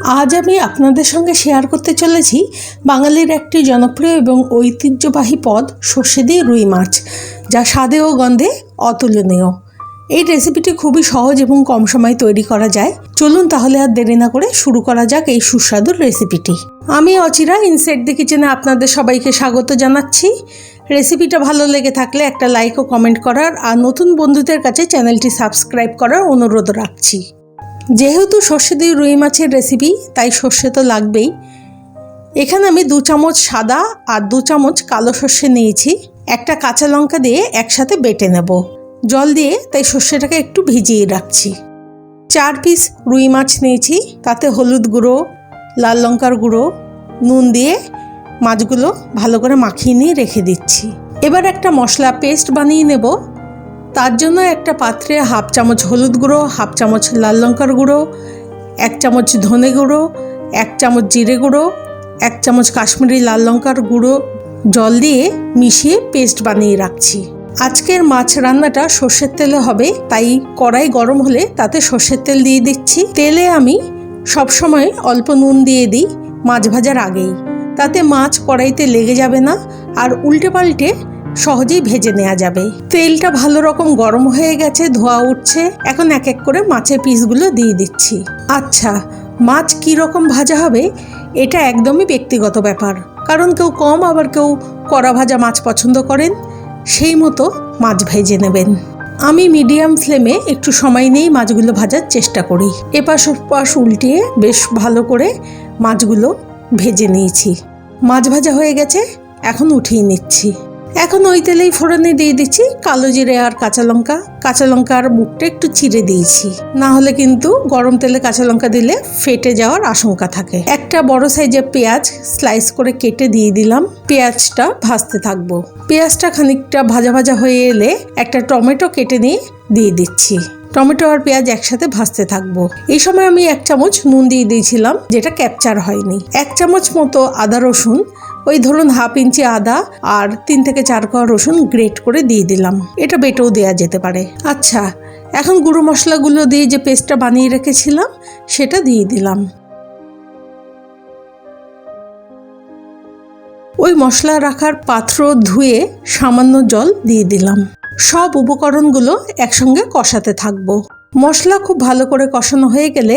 আজ আমি আপনাদের সঙ্গে শেয়ার করতে চলেছি বাঙালির একটি জনপ্রিয় এবং ঐতিহ্যবাহী পদ সর্ষে দিয়ে রুই মাছ, যা স্বাদে ও গন্ধে অতুলনীয়। এই রেসিপিটি খুবই সহজ এবং কম সময়ে তৈরি করা যায়। চলুন তাহলে আর দেরি না করে শুরু করা যাক এই সুস্বাদুর রেসিপিটি আমি অচিরা ইনসেট দি কিচেনে আপনাদের সবাইকে স্বাগত জানাচ্ছি। রেসিপিটা ভালো লেগে থাকলে একটা লাইক ও কমেন্ট করার আর নতুন বন্ধুদের কাছে চ্যানেলটি সাবস্ক্রাইব করার অনুরোধ রাখছি। যেহেতু সর্ষে দিয়ে রুই মাছের রেসিপি তাই সর্ষে তো লাগবেই। এখানে আমি দু চামচ সাদা আর দু চামচ কালো সর্ষে নিয়েছি। একটা কাঁচা লঙ্কা দিয়ে একসাথে বেটে নেব। জল দিয়ে তাই সর্ষেটাকে একটু ভিজিয়ে রাখছি। চার পিস রুই মাছ নিয়েছি, তাতে হলুদ গুঁড়ো, লাল লঙ্কার গুঁড়ো, নুন দিয়ে মাছগুলো ভালো করে মাখিয়ে নিয়ে রেখে দিচ্ছি। এবার একটা মশলা পেস্ট বানিয়ে নেব। তার জন্য একটা পাত্রে হাফ চামচ হলুদ গুঁড়ো, হাফ চামচ লাল লঙ্কার গুঁড়ো, এক চামচ ধনে গুঁড়ো, এক চামচ জিরে গুঁড়ো, এক চামচ কাশ্মীরি লাল লঙ্কার গুঁড়ো, জল দিয়ে মিশিয়ে পেস্ট বানিয়ে রাখছি। আজকের মাছ রান্নাটা সর্ষের তেলে হবে, তাই কড়াই গরম হলে তাতে সর্ষের তেল দিয়ে দিচ্ছি। তেলে আমি সবসময় অল্প নুন দিয়ে দিই মাছ ভাজার আগেই। তাতে মাছ কড়াইতে লেগে যাবে না, আর উল্টে পাল্টে সহজেই ভেজে নেওয়া যাবে। তেলটা ভালো রকম গরম হয়ে গেছে, ধোয়া উঠছে। এখন এক এক করে মাছের পিসগুলো দিয়ে দিচ্ছি। আচ্ছা মাছ কী রকম ভাজা হবে? এটা একদমই ব্যক্তিগত ব্যাপার। কারণ কেউ কম, আবার কেউ কড়া ভাজা মাছ পছন্দ করেন। সেই মতো মাছ ভেজে নেবেন। আমি মিডিয়াম ফ্লেমে একটু সময় নিয়েই মাছগুলো ভাজার চেষ্টা করি। এপাশ ওপাশ উল্টিয়ে বেশ ভালো করে মাছগুলো ভেজে নিয়েছি। মাছ ভাজা হয়ে গেছে, এখন উঠিয়ে নিচ্ছি। এখন ওই তেলেই ফোড়নে দিয়ে দিচ্ছি কালো জিরে আর কাঁচা লঙ্কা। কাঁচা লঙ্কার মুখটা একটু চিড়ে দিয়েছি। না হলে কিন্তু গরম তেলে কাঁচা লঙ্কা দিলে ফেটে যাওয়ার আশঙ্কা থাকে। একটা বড় সাইজের পেঁয়াজ স্লাইস করে কেটে দিয়ে দিলাম। পেঁয়াজটা ভাজতে থাকব। পেঁয়াজটা খানিকটা ভাজা ভাজা হয়ে এলে একটা টমেটো কেটে নিয়ে দিয়ে দিচ্ছি। টমেটো আর পেঁয়াজ একসাথে ভাজতে থাকব। এই সময় আমি এক চামচ নুন দিয়ে দিয়েছিলাম, যেটা ক্যাপচার হয়নি। এক চামচ মতো আদা রসুন ওই ধরুন হাফ ইঞ্চি আদা আর তিন থেকে চার কোয়া রসুন গ্রেট করে দিয়ে দিলাম। এটা বেটেও দেওয়া যেতে পারে। আচ্ছা এখন গুঁড়ো মশলাগুলো দিয়ে যে পেস্টটা বানিয়ে রেখেছিলাম, সেটা দিয়ে দিলাম। ওই মশলা রাখার পাত্র ধুয়ে সামান্য জল দিয়ে দিলাম। সব উপকরণগুলো একসঙ্গে কষাতে থাকব। মশলা খুব ভালো করে কষানো হয়ে গেলে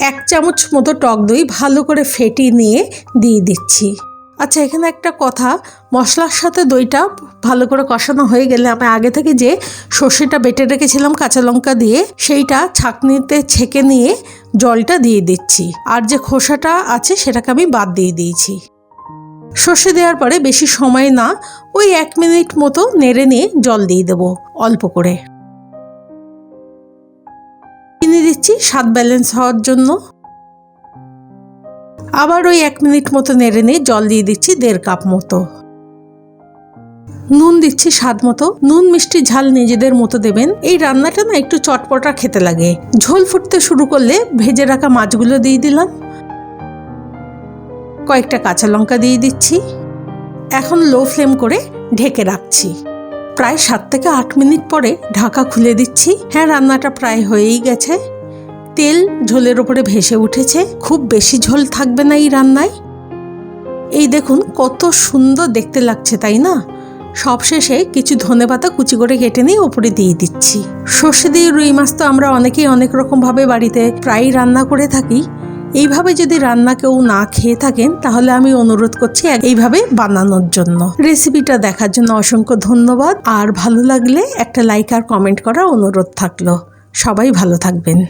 এক চামচ মতো টক দই ভালো করে ফেটিয়ে নিয়ে দিয়ে দিচ্ছি। আচ্ছা এখানে একটা কথা। মশলার সাথে দইটা ভালো করে কষানো হয়ে গেলে আমি আগে থেকে যে সর্ষেটা বেটে রেখেছিলাম কাঁচা লঙ্কা দিয়ে, সেইটা ছাঁকনিতে ছেঁকে নিয়ে জলটা দিয়ে দিচ্ছি। আর যে খোসাটা আছে, সেটাকে আমি বাদ দিয়ে দিয়েছি। সর্ষে দেওয়ার পরে বেশি সময় না, ওই এক মিনিট মতো নেড়ে নিয়ে জল দিয়ে দেবো, অল্প করে। চিনি দিচ্ছি, স্বাদ ব্যালেন্স হওয়ার জন্য। আবার ওই এক মিনিট মতো নেড়ে নিয়ে জল দিয়ে দিচ্ছি দেড় কাপ মতো। নুন দিচ্ছি স্বাদ মতো। নুন মিষ্টি ঝাল নিজেদের মতো দেবেন। এই রান্নাটা না একটু চটপটা খেতে লাগে। ঝোল ফুটতে শুরু করলে ভেজে রাখা মাছগুলো দিয়ে দিলাম। কয়েকটা কাঁচা লঙ্কা দিয়ে দিচ্ছি। এখন লো ফ্লেম করে ঢেকে রাখছি। প্রায় সাত থেকে আট মিনিট পরে ঢাকা খুলে দিচ্ছি। হ্যাঁ রান্নাটা প্রায় হয়েই গেছে। তেল ঝোলের ওপরে ভেসে উঠেছে, খুব বেশি ঝোল থাকবে না এই রান্নায়। এই দেখুন, কত সুন্দর দেখতে লাগছে, তাই না? সবশেষে কিছু ধনে পাতা কুচি করে কেটে নিয়ে ওপরে দিয়ে দিচ্ছি। সর্ষে দিয়ে রুই মাছ তো আমরা অনেকেই অনেক রকমভাবে বাড়িতে প্রায়ই রান্না করে থাকি। এইভাবে যদি রান্না কেউ না খেয়ে থাকেন, তাহলে আমি অনুরোধ করছি এইভাবে বানানোর জন্য। রেসিপিটা দেখার জন্য অসংখ্য ধন্যবাদ। আর ভালো লাগলে একটা লাইক আর কমেন্ট করার অনুরোধ থাকল। সবাই ভালো থাকবেন।